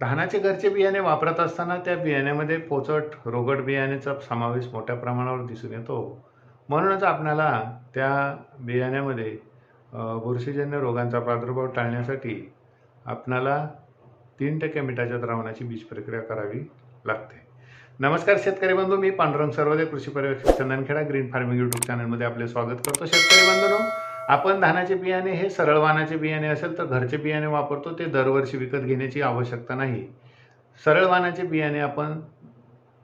धानाचे घरचे बियाणे वापरत असताना त्या बियाण्यामध्ये पोचट रोगट बियाण्याचा समावेश मोठ्या प्रमाणावर दिसून येतो. म्हणूनच आपणाला त्या बियाण्यामध्ये बुरशीजन्य रोगांचा प्रादुर्भाव टाळण्यासाठी आपणाला तीन टक्के मिठाच्या द्रावणाची बीज प्रक्रिया करावी लागते. नमस्कार शेतकरी बंधू मी पांडुरंग सर्वदे कृषी पर्यवेक्षक चंदनखेडा ग्रीन फार्मिंग युट्यूब चॅनलमध्ये आपले स्वागत करतो. शेतकरी बंधूंनो आपण धानाचे बियाणे हे सरळ वाणाचे बियाणे असेल तर घरचे बियाणे वापरतो ते दरवर्षी विकत घेण्याची आवश्यकता नाही. सरळ वाणाचे बियाणे आपण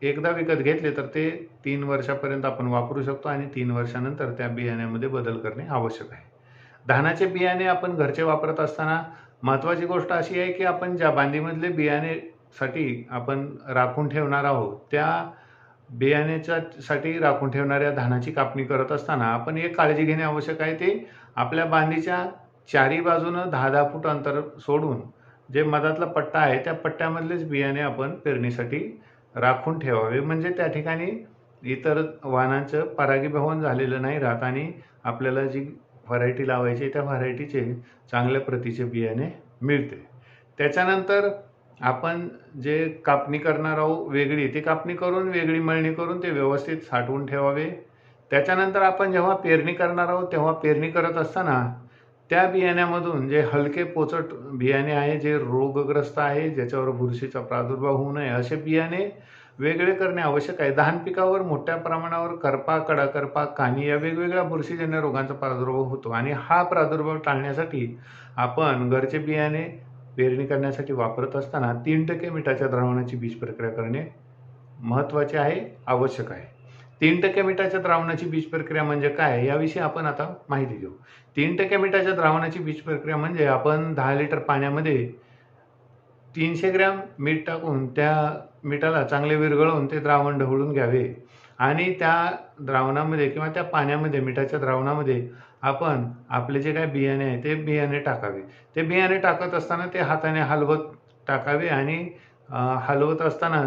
एकदा विकत घेतले तर ते तीन वर्षापर्यंत आपण वापरू शकतो आणि तीन वर्षानंतर त्या बियाण्यामध्ये बदल करणे आवश्यक आहे. धानाचे बियाणे आपण घरचे वापरत असताना महत्त्वाची गोष्ट अशी आहे की आपण ज्या बांधीमधले बियाणेसाठी आपण राखून ठेवणार आहोत त्या बियाण्याच्या साठी राखून ठेवणाऱ्या धानाची कापणी करत असताना आपण एक काळजी घेणे आवश्यक आहे ते आपल्या बांधीच्या चारी बाजूनं दहा दहा फूट अंतर सोडून जे मधातला पट्टा आहे त्या पट्ट्यामधलेच बियाणे आपण पेरणीसाठी राखून ठेवावे. म्हणजे त्या ठिकाणी इतर वाहनांचं परागीभवन झालेलं नाही राहत आणि आपल्याला जी व्हरायटी लावायची त्या व्हरायटीचे चांगल्या प्रतीचे बियाणे मिळते. त्याच्यानंतर आपण जे कापणी करणार आहोत वेगळी ती कापणी करून वेगळी मळणी करून ते व्यवस्थित साठवून ठेवावे. त्याच्यानंतर आपण जेव्हा पेरणी करणार आहोत तेव्हा पेरणी करत असताना त्या बियाण्यामधून जे हलके पोचट बियाणे आहे जे रोगग्रस्त आहे ज्याच्यावर बुरशीचा प्रादुर्भाव होऊ नये असे बियाणे वेगळे करणे आवश्यक आहे. धान पिकावर मोठ्या प्रमाणावर करपा कडाकरपा कानी या वेगवेगळ्या बुरशीजन्य रोगांचा प्रादुर्भाव होतो. आणि हा प्रादुर्भाव टाळण्यासाठी आपण घरचे बियाणे पेरणी करण्यासाठी वापरत असताना तीन टक्के मिठाच्या द्रावणाची बीज प्रक्रिया करणे महत्त्वाचे आहे आवश्यक आहे. तीन टक्के मिठाच्या द्रावणाची बीज प्रक्रिया म्हणजे काय? याविषयी आपण आता माहिती घेऊ. तीन टक्के मिठाच्या द्रावणाची बीज प्रक्रिया म्हणजे आपण दहा लिटर पाण्यामध्ये तीनशे ग्रॅम मीठ टाकून त्या मिठाला चांगले विरघळवून ते द्रावण ढवळून घ्यावे. आणि त्या द्रावणामध्ये किंवा त्या पाण्यामध्ये मिठाच्या द्रावणामध्ये आपण आपले जे काय बियाणे आहे ते बियाणे टाकावे. ते बियाणे टाकत असताना ते हाताने हलवत टाकावे आणि हलवत असताना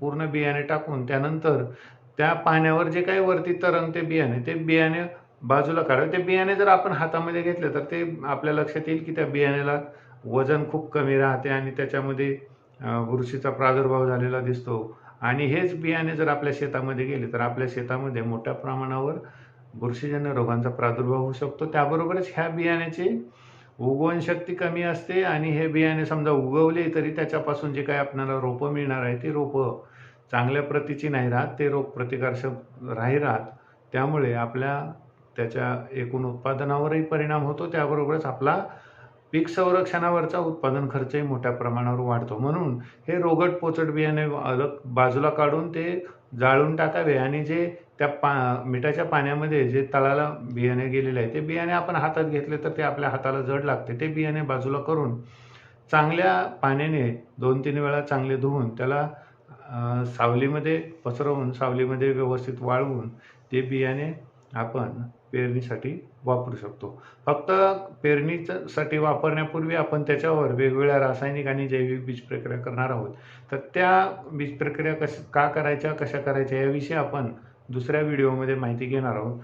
पूर्ण बियाणे टाकून त्यानंतर त्या पाण्यावर जे काही वरती तरंगते बियाणे ते बियाणे बाजूला काढावे. ते बियाणे जर आपण हातामध्ये घेतले तर ते आपल्या लक्षात येईल की त्या बियाण्याला वजन खूप कमी राहते आणि त्याच्यामध्ये बुरशीचा प्रादुर्भाव झालेला दिसतो. आणि हेच बियाणे जर आपल्या शेतामध्ये गेले तर आपल्या शेतामध्ये मोठ्या प्रमाणावर बुरशीजन्य रोगांचा प्रादुर्भाव होऊ शकतो. त्याबरोबरच ह्या बियाण्याची उगवण शक्ती कमी असते आणि हे बियाणे समजा उगवले तरी त्याच्यापासून जे काही आपल्याला रोपं मिळणार आहे ते रोपं चांगल्या प्रतीची नाही राहत ते रोग प्रतिकारशक नाही राहत. त्यामुळे आपल्या त्याच्या एकूण उत्पादनावरही परिणाम होतो. त्याबरोबरच आपला पीक संरक्षणावरचा उत्पादन खर्चही मोठ्या प्रमाणावर वाढतो. म्हणून हे रोगट पोचट बियाणे अलग बाजूला काढून ते जाळून टाकावे आणि जे त्या पा मिठाच्या पाण्यामध्ये जे तळाला बियाणे गेलेले आहे ते बियाणे आपण हातात घेतले तर ते आपल्या हाताला जड लागते. ते बियाणे बाजूला करून चांगल्या पाण्याने दोन तीन वेळा चांगले धुवून त्याला सावलीमध्ये पसरवून सावलीमध्ये व्यवस्थित वाळवून ते बियाणे आपण पेरणीसाठी वापरू शकतो. फक्त पेरणीसाठी वापरण्यापूर्वी आपण त्याच्यावर वेगवेगळ्या रासायनिक आणि जैविक बीज प्रक्रिया करणार आहोत. तर त्या बीज प्रक्रिया कश का करायच्या कशा करायच्या याविषयी आपण दुसऱ्या व्हिडिओमध्ये माहिती घेणार आहोत.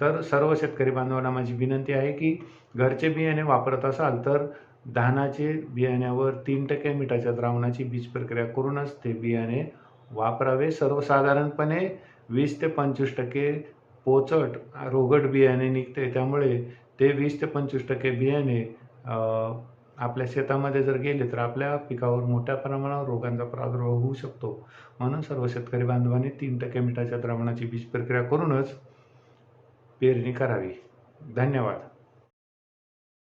तर सर्व शेतकरी बांधवांना माझी विनंती आहे की घरचे बियाणे वापरत असाल तर धानाचे बियाण्यावर तीन टक्के मिठाच्या द्रावणाची बीज प्रक्रिया करूनच ते बियाणे वापरावे. सर्वसाधारणपणे वीस ते पंचवीस टक्के पोचट रोगट बियाणे निघते. त्यामुळे ते वीस ते पंचवीस टक्के बियाणे आपल्या शेतामध्ये जर गेले तर आपल्या पिकावर मोठ्या प्रमाणावर रोगांचा प्रादुर्भाव होऊ शकतो. म्हणून सर्व शेतकरी बांधवांनी तीन टक्के मिठाच्या द्रावणाची बीज प्रक्रिया करूनच पेरणी करावी. धन्यवाद.